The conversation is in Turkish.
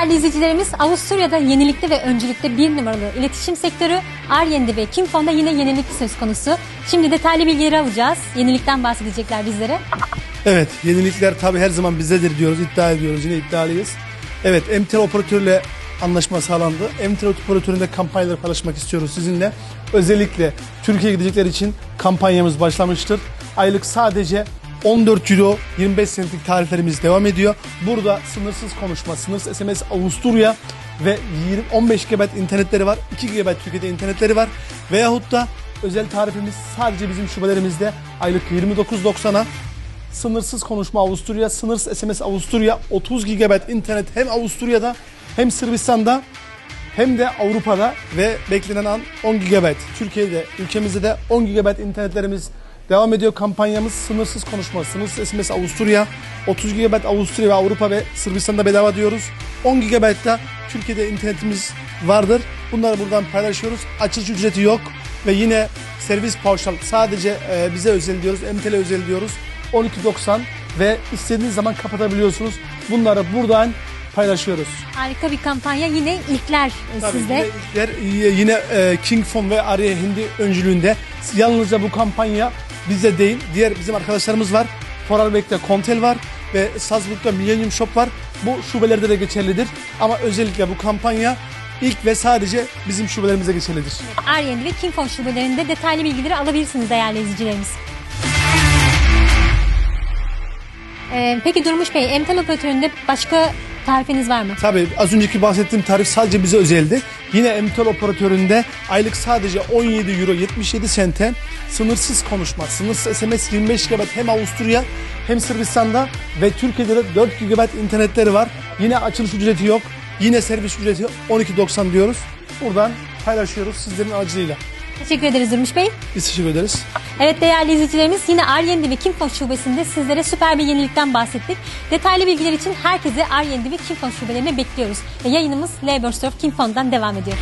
Değerli izleyicilerimiz Avusturya'da yenilikte ve öncülükte bir numaralı iletişim sektörü Aryendi ve Kimfon'da yine yenilik söz konusu. Şimdi detaylı bilgileri alacağız. Yenilikten bahsedecekler bizlere. Evet yenilikler tabi her zaman bizdedir diyoruz iddia ediyoruz yine iddialıyız. Evet MTL operatörle anlaşma sağlandı. MTL operatöründe kampanyalar paylaşmak istiyoruz sizinle. Özellikle Türkiye'ye gidecekler için kampanyamız başlamıştır. Aylık sadece 14 euro 25 centlik tariflerimiz devam ediyor. Burada sınırsız konuşma, sınırsız SMS Avusturya ve 20, 15 GB internetleri var. 2 GB Türkiye'de internetleri var. Veyahut da özel tarifimiz sadece bizim şubelerimizde aylık 29.90'a Sınırsız konuşma Avusturya, sınırsız SMS Avusturya, 30 GB internet hem Avusturya'da hem Sırbistan'da hem de Avrupa'da ve beklenen an 10 GB. Türkiye'de, ülkemizde de 10 GB internetlerimiz devam ediyor. Kampanyamız sınırsız konuşma, sınırsız SMS Avusturya, 30 GB Avusturya ve Avrupa ve Sırbistan'da bedava diyoruz. 10 GB da Türkiye'de internetimiz vardır. Bunları buradan paylaşıyoruz. Açılış ücreti yok ve yine servis pauşal sadece e, bize özel diyoruz, MTL özel diyoruz. 12.90 ve istediğiniz zaman kapatabiliyorsunuz. Bunları buradan paylaşıyoruz. Harika bir kampanya. Yine ilkler e, Tabii sizde. yine, ilkler, yine e, King Fon ve Arya Hindi öncülüğünde yalnızca bu kampanya bize değil diğer bizim arkadaşlarımız var. Vorarlberg'de Kontel var ve Salzburg'da Millennium Shop var. Bu şubelerde de geçerlidir. Ama özellikle bu kampanya ilk ve sadece bizim şubelerimize geçerlidir. Aryendi ve Kimfon şubelerinde detaylı bilgileri alabilirsiniz değerli izleyicilerimiz. Ee, peki Durmuş Bey, Emtel operatöründe başka tarifiniz var mı? Tabii az önceki bahsettiğim tarif sadece bize özeldi. Yine MTEL operatöründe aylık sadece 17 euro 77 sente sınırsız konuşma, sınırsız SMS 25 GB hem Avusturya hem Sırbistan'da ve Türkiye'de de 4 GB internetleri var. Yine açılış ücreti yok. Yine servis ücreti 12.90 diyoruz. Buradan paylaşıyoruz sizlerin aracılığıyla. Teşekkür ederiz Durmuş Bey. Biz teşekkür ederiz. Evet değerli izleyicilerimiz yine Aryendi ve Kimfon şubesinde sizlere süper bir yenilikten bahsettik. Detaylı bilgiler için herkese Aryendi ve Kimfon şubelerine bekliyoruz. Ve yayınımız Laborsdorf Kimfon'dan devam ediyor.